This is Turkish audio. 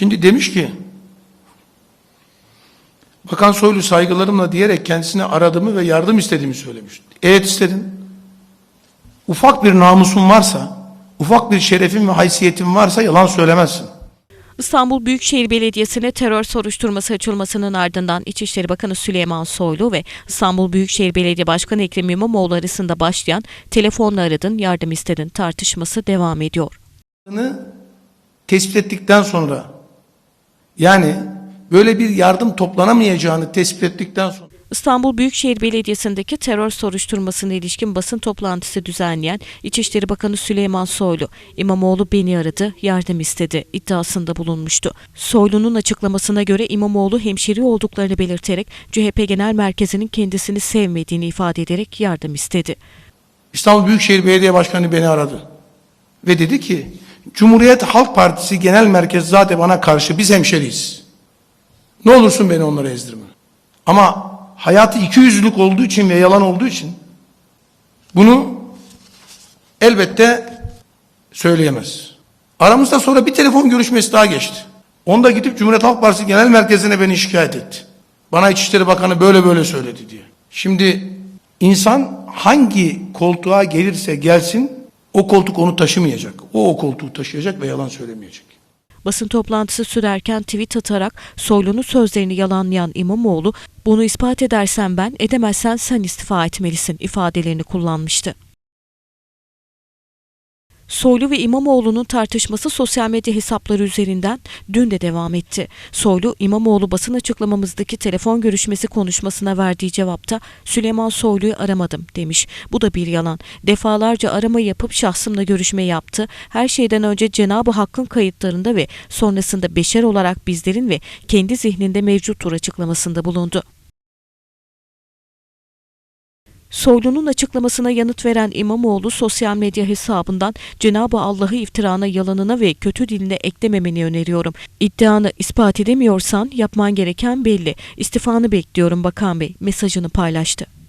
Şimdi demiş ki Bakan Soylu saygılarımla diyerek kendisine aradığımı ve yardım istediğimi söylemiş. Evet istedin. Ufak bir namusun varsa, ufak bir şerefin ve haysiyetin varsa yalan söylemezsin. İstanbul Büyükşehir Belediyesi'ne terör soruşturması açılmasının ardından İçişleri Bakanı Süleyman Soylu ve İstanbul Büyükşehir Belediye Başkanı Ekrem İmamoğlu arasında başlayan telefonla aradın, yardım istedin tartışması devam ediyor. Tespit ettikten sonra yani böyle bir yardım toplanamayacağını tespit ettikten sonra İstanbul Büyükşehir Belediyesi'ndeki terör soruşturmasına ilişkin basın toplantısı düzenleyen İçişleri Bakanı Süleyman Soylu, İmamoğlu beni aradı, yardım istedi iddiasında bulunmuştu. Soylu'nun açıklamasına göre İmamoğlu hemşeri olduklarını belirterek CHP Genel Merkezi'nin kendisini sevmediğini ifade ederek yardım istedi. İstanbul Büyükşehir Belediye Başkanı beni aradı. Ve dedi ki Cumhuriyet Halk Partisi Genel Merkez zaten bana karşı biz hemşeriyiz. Ne olursun beni onlara ezdirme. Ama hayatı iki yüzlülük olduğu için ve yalan olduğu için bunu elbette söyleyemez. Aramızda sonra bir telefon görüşmesi daha geçti. Onda gidip Cumhuriyet Halk Partisi Genel Merkezi'ne beni şikayet etti. Bana İçişleri Bakanı böyle böyle söyledi diye. Şimdi insan hangi koltuğa gelirse gelsin o koltuk onu taşımayacak. O o koltuğu taşıyacak ve yalan söylemeyecek. Basın toplantısı sürerken tweet atarak Soylu'nun sözlerini yalanlayan İmamoğlu, bunu ispat edersen ben, edemezsen sen istifa etmelisin ifadelerini kullanmıştı. Soylu ve İmamoğlu'nun tartışması sosyal medya hesapları üzerinden dün de devam etti. Soylu, İmamoğlu basın açıklamamızdaki telefon görüşmesi konuşmasına verdiği cevapta Süleyman Soylu'yu aramadım demiş. Bu da bir yalan. Defalarca arama yapıp şahsımla görüşme yaptı. Her şeyden önce Cenab-ı Hakk'ın kayıtlarında ve sonrasında beşer olarak bizlerin ve kendi zihninde mevcuttur açıklamasında bulundu. Soylu'nun açıklamasına yanıt veren İmamoğlu sosyal medya hesabından Cenab-ı Allah'ı iftirana, yalanına ve kötü diline eklememeni öneriyorum. İddianı ispat edemiyorsan yapman gereken belli. İstifanı bekliyorum Bakan Bey mesajını paylaştı.